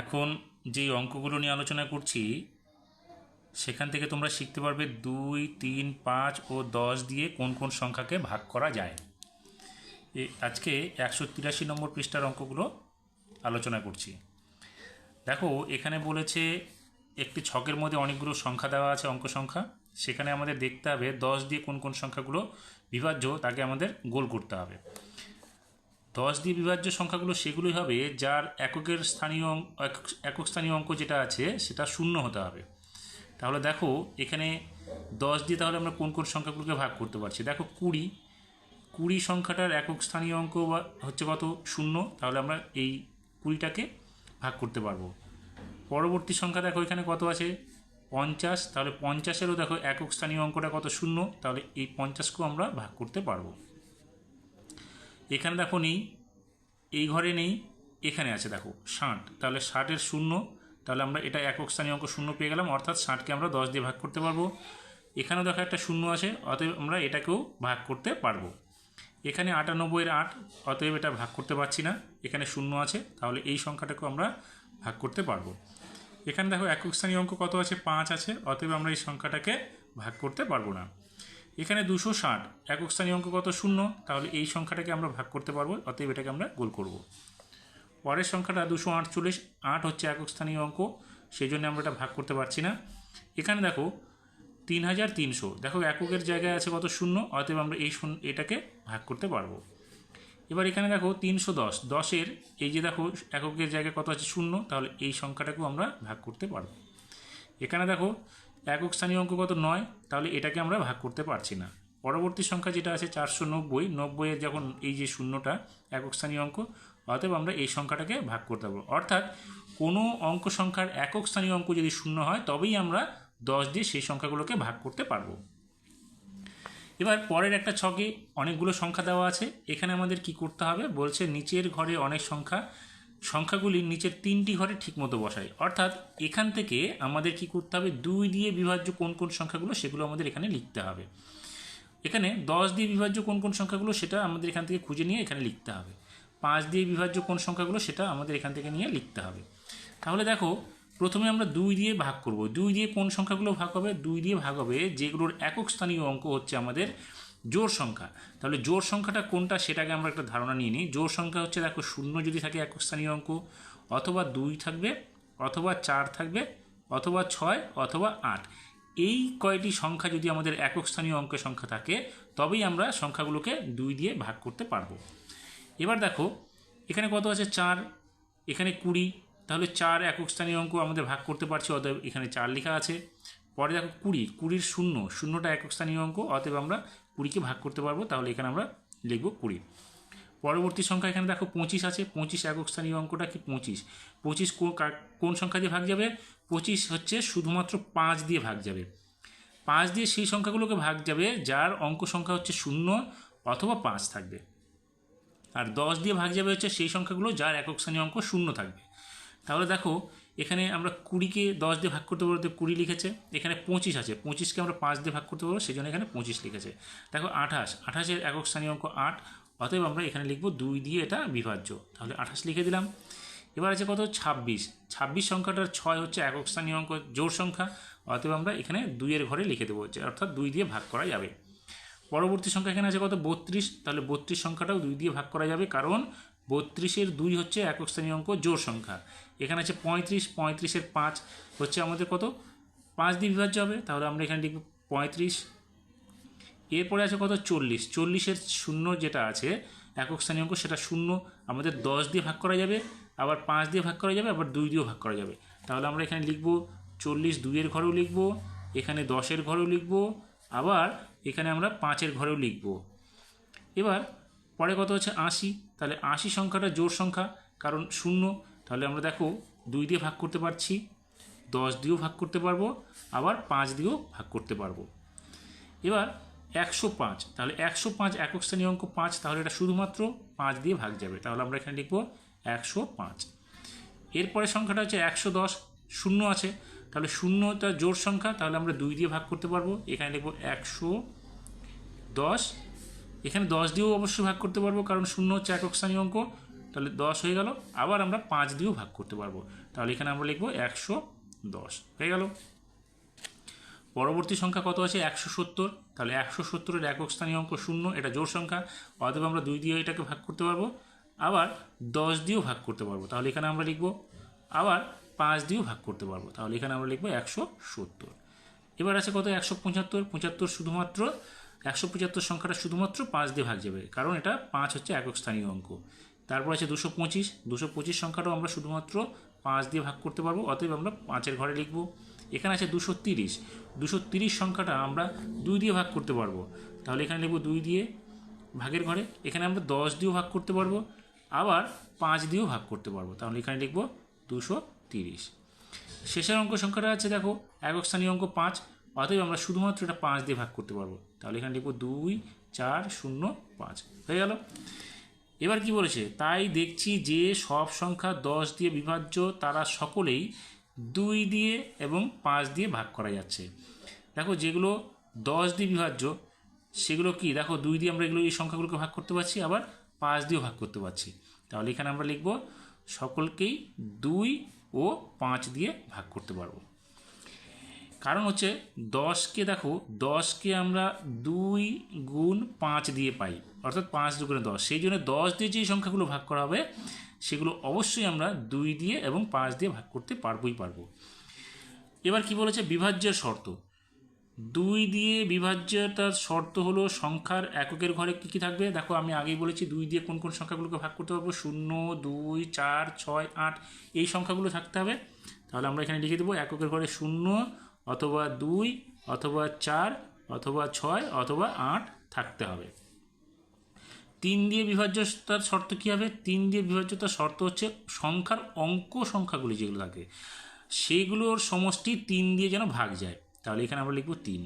এখন যেই অঙ্কগুলো নিয়ে আলোচনা করছি, সেখান থেকে তোমরা শিখতে পারবে দুই, তিন, পাঁচ ও দশ দিয়ে কোন কোন সংখ্যাকে ভাগ করা যায়। আজকে একশো তিরাশি নম্বর পৃষ্ঠার অঙ্কগুলো আলোচনা করছি। দেখো, এখানে বলেছে একটি ছকের মধ্যে অনেকগুলো সংখ্যা দেওয়া আছে, অঙ্ক সংখ্যা। সেখানে আমাদের দেখতে হবে দশ দিয়ে কোন কোন সংখ্যাগুলো বিভাজ্য, তাকে আমাদের গোল করতে হবে। দশ দিয়ে বিভাজ্য সংখ্যাগুলো সেগুলোই হবে, যার এককের স্থানীয় একক স্থানীয় অঙ্ক যেটা আছে সেটা শূন্য হতে হবে। তাহলে দেখো, এখানে দশ দিয়ে তাহলে আমরা কোন কোন সংখ্যাগুলোকে ভাগ করতে পারছি? দেখো কুড়ি কুড়ি সংখ্যাটার একক স্থানীয় অঙ্ক বা- হচ্ছে কত? শূন্য। তাহলে আমরা এই কুড়িটাকে ভাগ করতে পারব। পরবর্তী সংখ্যা দেখো, এখানে কত আছে? পঞ্চাশ। তাহলে পঞ্চাশেরও দেখো একক স্থানীয় অঙ্কটা কত? শূন্য। তাহলে এই পঞ্চাশকেও আমরা ভাগ করতে পারব। এখানে দেখো নেই, এই ঘরে নেই, এখানে আছে দেখো, ষাট। তাহলে ষাটের শূন্য, তাহলে আমরা এটা একক স্থানীয় অঙ্ক শূন্য পেয়ে গেলাম, অর্থাৎ ষাটকে আমরা দশ দিয়ে ভাগ করতে পারব। এখানেও দেখো একটা শূন্য আছে, অতএব আমরা এটাকেও ভাগ করতে পারব। এখানে আটানব্বইয়ের আট, অতএব এটা ভাগ করতে পারছি না, এখানে শূন্য আছে, তাহলে এই সংখ্যাটাকেও আমরা ভাগ করতে পারব। এখানে দেখো একক স্থানীয় অঙ্ক কত আছে? পাঁচ আছে, অতএব আমরা এই সংখ্যাটাকে ভাগ করতে পারব না। এখানে দুশো ষাট। একক স্থানীয় অঙ্ক কত? শূন্য। তাহলে এই সংখ্যাটাকে আমরা ভাগ করতে পারব, অতএব এটাকে আমরা গোল করব। পরের সংখ্যাটা দুশো আটচল্লিশ। আট হচ্ছে একক স্থানীয় অঙ্ক সেই জন্য আমরা এটা ভাগ করতে পারছি না। এখানে দেখো, তিন হাজার তিনশো। দেখো, এককের জায়গায় আছে কত? শূন্য। অতএব আমরা এই শূন্য, এটাকে ভাগ করতে পারব। এবার এখানে দেখো, তিনশো দশ। দশের, এই যে দেখো, এককের জায়গায় কত আছে? শূন্য। তাহলে এই সংখ্যাটাকেও আমরা ভাগ করতে পারব। এখানে দেখো একক স্থানীয় অঙ্ক কত? নয়। তাহলে এটাকে আমরা ভাগ করতে পারছি না। পরবর্তী সংখ্যা যেটা আছে চারশো নব্বই। নব্বইয়ের যখন এই যে শূন্যটা, একক স্থানীয় অঙ্ক, অতএব আমরা এই সংখ্যাটাকে ভাগ করতে পারব অর্থাৎ কোনো অঙ্ক সংখ্যার একক স্থানীয় অঙ্ক যদি শূন্য হয়, তবেই আমরা দশ দিয়ে সেই সংখ্যাগুলোকে ভাগ করতে পারব। এবার পরের একটা ছকে অনেকগুলো সংখ্যা দেওয়া আছে। এখানে আমাদের কি করতে হবে? বলছে নিচের ঘরে অনেক সংখ্যা সংখ্যাগুলি নিচের তিনটি ঘরে ঠিকমতো বসায়। অর্থাৎ এখান থেকে আমাদের কি করতে হবে? দুই দিয়ে বিভাজ্য কোন কোন সংখ্যাগুলো, সেগুলো আমাদের এখানে লিখতে হবে। এখানে দশ দিয়ে বিভাজ্য কোন কোন সংখ্যাগুলো, সেটা আমাদের এখান থেকে খুঁজে নিয়ে এখানে লিখতে হবে। পাঁচ দিয়ে বিভাজ্য কোন সংখ্যাগুলো, সেটা আমাদের এখান থেকে নিয়ে লিখতে হবে। তাহলে দেখো, প্রথমে আমরা দুই দিয়ে ভাগ করব। দুই দিয়ে কোন সংখ্যাগুলো ভাগ হবে? দুই দিয়ে ভাগ হবে যেগুলোর একক স্থানীয় অঙ্ক হচ্ছে আমাদের জোর সংখ্যা। তাহলে জোর সংখ্যাটা কোনটা সেটাকে আমরা একটা ধারণা নিয়ে নিই। জোর সংখ্যা হচ্ছে, দেখো, শূন্য যদি থাকে একক স্থানীয় অঙ্ক, অথবা দুই থাকবে, অথবা চার থাকবে, অথবা ছয়, অথবা আট। এই কয়টি সংখ্যা যদি আমাদের একক স্থানীয় অঙ্কের সংখ্যা থাকে, তবেই আমরা সংখ্যাগুলোকে দুই দিয়ে ভাগ করতে পারব। এবার দেখো, এখানে কত আছে? চার। এখানে কুড়ি। তাহলে চার একক স্থানীয় অঙ্ক আমাদের ভাগ করতে পারছি, অতএব এখানে চার লেখা আছে। পরে দেখো কুড়ি। কুড়ির শূন্য। শূন্যটা একক স্থানীয় অঙ্ক, অতএব আমরা কুড়িকে ভাগ করতে পারব, তাহলে এখানে আমরা লিখব কুড়ি। পরবর্তী সংখ্যা এখানে দেখো পঁচিশ আছে, পঁচিশ একক স্থানীয় অঙ্কটা কি পঁচিশ? পঁচিশ কোন সংখ্যা দিয়ে ভাগ যাবে? পঁচিশ হচ্ছে শুধুমাত্র পাঁচ দিয়ে ভাগ যাবে। পাঁচ দিয়ে সেই সংখ্যাগুলোকে ভাগ যাবে যার অঙ্ক সংখ্যা হচ্ছে শূন্য অথবা পাঁচ থাকবে। আর দশ দিয়ে ভাগ যাবে হচ্ছে সেই সংখ্যাগুলো যার একক স্থানীয় অঙ্ক শূন্য থাকবে। তাহলে দেখো এখানে আমরা কুড়িকে দশ দিয়ে ভাগ করতে পারব কুড়ি লিখেছে। এখানে পঁচিশ আছে। পঁচিশকে আমরা পাঁচ দিয়ে ভাগ করতে পারব সেই জন্য এখানে পঁচিশ লিখেছে। দেখো আঠাশ। আঠাশের একক স্থানীয় অঙ্ক আট, অতএব আমরা এখানে লিখব দুই দিয়ে এটা বিভাজ্য। তাহলে আঠাশ লিখে দিলাম। এবার আছে কত? ছাব্বিশ। ছাব্বিশ সংখ্যাটার ছয় হচ্ছে একক স্থানীয় অঙ্ক জোর সংখ্যা, অতএব আমরা এখানে দুইয়ের ঘরে লিখে দেবো অর্থাৎ দুই দিয়ে ভাগ করা যাবে। পরবর্তী সংখ্যা এখানে আছে কত? বত্রিশ। তাহলে বত্রিশ সংখ্যাটাও দুই দিয়ে ভাগ করা যাবে কারণ বত্রিশের দুই হচ্ছে একক স্থানীয় অঙ্ক জোর সংখ্যা। এখানে আছে পঁয়ত্রিশ, পঁয়ত্রিশের পাঁচ হচ্ছে আমাদের কত? পাঁচ দিয়ে বিভাজ্য হবে। তাহলে আমরা এখানে লিখব পঁয়ত্রিশ। এরপরে আছে কত? চল্লিশ। চল্লিশের শূন্য যেটা আছে, একক স্থানীয় অঙ্ক সেটা শূন্য। আমাদের দশ দিয়ে ভাগ করা যাবে, আবার পাঁচ দিয়ে ভাগ করা যাবে, আবার দুই দিয়েও ভাগ করা যাবে। তাহলে আমরা এখানে লিখব চল্লিশ দুইয়ের ঘরেও লিখব, এখানে দশের ঘরেও লিখব আবার এখানে আমরা পাঁচের ঘরেও লিখব। এবার পরে কত হচ্ছে? আশি। তাহলে আশি সংখ্যাটা জোর সংখ্যা, কারণ শূন্য। তাহলে আমরা দেখো, দুই দিয়ে ভাগ করতে পারছি, দশ দিয়েও ভাগ করতে পারব, আবার পাঁচ দিয়েও ভাগ করতে পারব। এবার একশো পাঁচ। তাহলে একশো পাঁচ একক শ্রেণি অঙ্ক পাঁচ, তাহলে এটা শুধুমাত্র পাঁচ দিয়ে ভাগ যাবে। তাহলে আমরা এখানে লিখব একশো পাঁচ। এরপরে সংখ্যাটা হচ্ছে একশো দশ। শূন্য আছে। তাহলে শূন্যটা জোর সংখ্যা, তাহলে আমরা দুই দিয়ে ভাগ করতে পারব। এখানে লিখব একশো দশ। এখানে দশ দিয়েও অবশ্যই ভাগ করতে পারব, কারণ শূন্য হচ্ছে একক স্থানীয় অঙ্ক। তাহলে দশ হয়ে গেল। আবার আমরা পাঁচ দিয়েও ভাগ করতে পারব। তাহলে এখানে আমরা লিখব একশো দশ। হয়ে গেল। পরবর্তী সংখ্যা কত আছে? একশো সত্তর। তাহলে একশো সত্তরের একক স্থানীয় অঙ্ক শূন্য, এটা জোর সংখ্যা। অতএব আমরা দুই দিয়ে এটাকে ভাগ করতে পারব। আবার দশ দিয়েও ভাগ করতে পারব। তাহলে এখানে আমরা লিখব, আবার পাঁচ দিয়েও ভাগ করতে পারব। তাহলে এখানে আমরা লিখব একশো সত্তর। এবার আছে কত? একশো পঁচাত্তর। পঁচাত্তর শুধুমাত্র, একশো পঁচাত্তর সংখ্যাটা শুধুমাত্র পাঁচ দিয়ে ভাগ যাবে। কারণ এটা পাঁচ হচ্ছে একক স্থানীয় অঙ্ক। তারপর আছে দুশো পঁচিশ। দুশো পঁচিশ সংখ্যাটাও আমরা শুধুমাত্র পাঁচ দিয়ে ভাগ করতে পারব, অতএব আমরা পাঁচের ঘরে লিখব। এখানে আছে দুশো তিরিশ। দুশো তিরিশ সংখ্যাটা আমরা দুই দিয়ে ভাগ করতে পারব। তাহলে এখানে লিখব দুই দিয়ে ভাগের ঘরে। এখানে আমরা দশ দিয়েও ভাগ করতে পারব। আবার পাঁচ দিয়েও ভাগ করতে পারব। তাহলে এখানে লিখব দুশো তিরিশ। শেষের অঙ্ক সংখ্যাটা আছে দেখো একক স্থানীয় অঙ্ক পাঁচ, অতএব আমরা শুধুমাত্র এটা পাঁচ দিয়ে ভাগ করতে পারব। তাহলে এখানে লিখব দুই, চার, শূন্য, পাঁচ। হয়ে গেল? এবার কি বলেছে? তাই দেখছি যে সব সংখ্যা দশ দিয়ে বিভাজ্য, তারা সকলেই দুই দিয়ে এবং পাঁচ দিয়ে ভাগ করা যাচ্ছে। দেখো যেগুলো দশ দিয়ে বিভাজ্য, সেগুলো কি? দেখো দুই দিয়ে আমরা এগুলো, এই সংখ্যাগুলোকে ভাগ করতে পারছি, আবার পাঁচ দিয়েও ভাগ করতে পারছি। তাহলে এখানে আমরা লিখব, সকলকেই দুই ও পাঁচ দিয়ে ভাগ করতে পারব। কারণ হচ্ছে দশকে দেখো, দশকে আমরা দুই গুণ পাঁচ দিয়ে পাই, অর্থাৎ পাঁচ দুগুণে দশ। সেই জন্য দশ দিয়ে যে সংখ্যাগুলো ভাগ করা হবে, সেগুলো অবশ্যই আমরা দুই দিয়ে এবং পাঁচ দিয়ে ভাগ করতে পারবই পারব। এবার কি বলেছে? বিভাজ্যের শর্ত। দুই দিয়ে বিভাজ্যতার শর্ত হলো সংখ্যার এককের ঘরে কী কী থাকবে? দেখো, আমি আগেই বলেছি দুই দিয়ে কোন কোন সংখ্যাগুলোকে ভাগ করতে পারব শূন্য, দুই, চার, ছয়, আট, এই সংখ্যাগুলো থাকতে হবে। তাহলে আমরা এখানে লিখে দেবো এককের ঘরে শূন্য অথবা দুই অথবা চার অথবা ছয় অথবা আট থাকতে হবে। তিন দিয়ে বিভাজ্যতার শর্ত কী হবে? তিন দিয়ে বিভাজ্যতার শর্ত হচ্ছে সংখ্যার অঙ্ক সংখ্যাগুলি যেগুলো থাকে, সেগুলোর সমষ্টি তিন দিয়ে যেন ভাগ যায়। তাহলে এখানে আমরা লিখব তিন।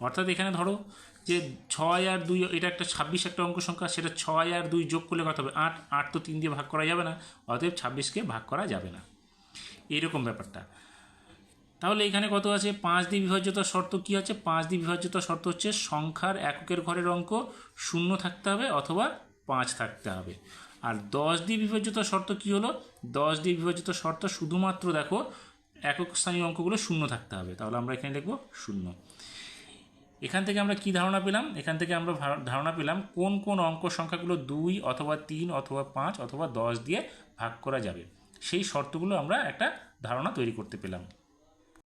অর্থাৎ এখানে ধরো যে ছয় আর দুই, এটা একটা ছাব্বিশ একটা অঙ্ক সংখ্যা, সেটা ছয় আর দুই যোগ করলে কত হবে? আট। আট তো তিন দিয়ে ভাগ করা যাবে না, অতএব ছাব্বিশকে ভাগ করা যাবে না। এরকম ব্যাপারটা। তাহলে এখানে কত আছে? পাঁচ দিয়ে বিভাজ্যতার শর্ত কী আছে? পাঁচ দিয়ে বিভাজ্যতার শর্ত হচ্ছে সংখ্যার এককের ঘরের অঙ্ক শূন্য থাকতে হবে অথবা পাঁচ থাকতে হবে। আর দশ দিয়ে বিভাজ্যতার শর্ত কী হলো? দশ দিয়ে বিভাজ্যতার শর্ত শুধুমাত্র দেখো একক স্থানীয় অঙ্কগুলো শূন্য থাকতে হবে। তাহলে আমরা এখানে লিখব শূন্য। এখান থেকে আমরা কি ধারণা পেলাম? এখান থেকে আমরা ধারণা পেলাম কোন কোন অঙ্ক সংখ্যাগুলো দুই অথবা তিন অথবা পাঁচ অথবা দশ দিয়ে ভাগ করা যাবে। সেই শর্তগুলো আমরা একটা ধারণা তৈরি করতে পেলাম।